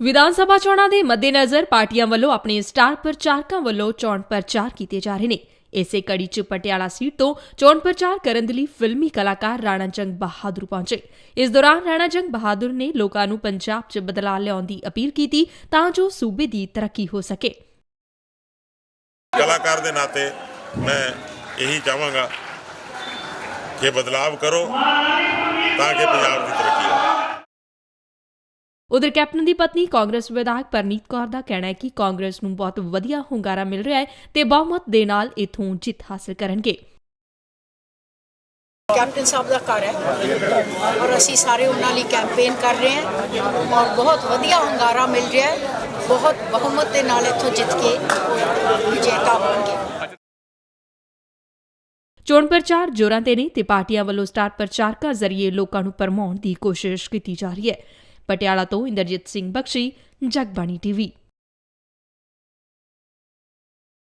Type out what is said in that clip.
ਵਿਧਾਨ ਸਭਾ ਚੋਣਾਂ ਦੇ ਮੱਦੇਨਜ਼ਰ ਪਾਰਟੀਆਂ ਵੱਲੋਂ ਆਪਣੇ ਸਟਾਰ ਪ੍ਰਚਾਰਕਾਂ ਵੱਲੋਂ ਚੋਣ ਪ੍ਰਚਾਰ ਕੀਤੇ ਜਾ ਰਹੇ ਨੇ। ਇਸੇ ਕੜੀ 'ਚ ਪਟਿਆਲਾ ਸੀਟ ਤੋਂ ਚੋਣ ਪ੍ਰਚਾਰ ਕਰਨ ਦੇ ਲਈ ਫਿਲਮੀ ਕਲਾਕਾਰ ਰਾਣਾ ਜੰਗ ਬਹਾਦਰ ਪਹੁੰਚੇ। ਇਸ ਦੌਰਾਨ ਰਾਣਾ ਜੰਗ ਬਹਾਦਰ ਨੇ ਲੋਕਾਂ ਨੂੰ ਪੰਜਾਬ 'ਚ ਬਦਲਾਅ ਲਿਆਉਣ ਦੀ ਅਪੀਲ ਕੀਤੀ ਤਾਂ ਜੋ ਸੂਬੇ ਦੀ ਤਰੱਕੀ ਹੋ ਸਕੇ। ਕਲਾਕਾਰ ਦੇ ਨਾਤੇ ਮੈਂ ਇਹੀ ਚਾਹਾਂਗਾ ਕਿ ਬਦਲਾਵ ਕਰੋ ਤਾਂ ਕਿ ਪੰਜਾਬ ਦੀ ਉਧਰ ਕੈਪਟਨ ਦੀ ਪਤਨੀ ਕਾਂਗਰਸ ਵਿਧਾਇਕ ਪਰਨੀਤ ਕੌਰ ਦਾ ਕਹਿਣਾ ਹੈ ਕਿ ਕਾਂਗਰਸ ਨੂੰ ਬਹੁਤ ਵਧੀਆ ਹੁੰਗਾਰਾ ਮਿਲ ਰਿਹਾ ਹੈ ਤੇ ਬਹੁਮਤ ਦੇ ਨਾਲ ਇਥੋਂ ਜਿੱਤ ਹਾਸਲ ਕਰਨਗੇ। ਕੈਪਟਨ ਸਾਹਿਬ ਦਾ ਘਰ ਹੈ ਔਰ ਅਸੀਂ ਸਾਰੇ ਉਹਨਾਂ ਲਈ ਕੈਂਪੇਨ ਕਰ ਰਹੇ ਹਾਂ ਔਰ ਬਹੁਤ ਵਧੀਆ ਹੁੰਗਾਰਾ ਮਿਲ ਰਿਹਾ ਹੈ। ਬਹੁਤ ਬਹੁਮਤ ਦੇ ਨਾਲ ਇੱਥੋਂ ਜਿੱਤ ਕੇ ਵਿਜੇਤਾ ਹੋਣਗੇ। ਚੋਣ ਪ੍ਰਚਾਰ ਜੋਰਾਂ ਤੇ ਨੇ ਤੇ ਪਾਰਟੀਆਂ ਵੱਲੋਂ ਸਟਾਰ ਪ੍ਰਚਾਰਕਾਂ ਜ਼ਰੀਏ ਲੋਕਾਂ ਨੂੰ ਭਰਮਾਉਣ ਦੀ ਕੋਸ਼ਿਸ਼ ਕੀਤੀ ਜਾ ਰਹੀ ਹੈ। ਪਟਿਆਲਾ ਤੋਂ ਇੰਦਰਜੀਤ ਸਿੰਘ ਬਖਸ਼ੀ ਜਗਬਾਣੀ ਟੀਵੀ।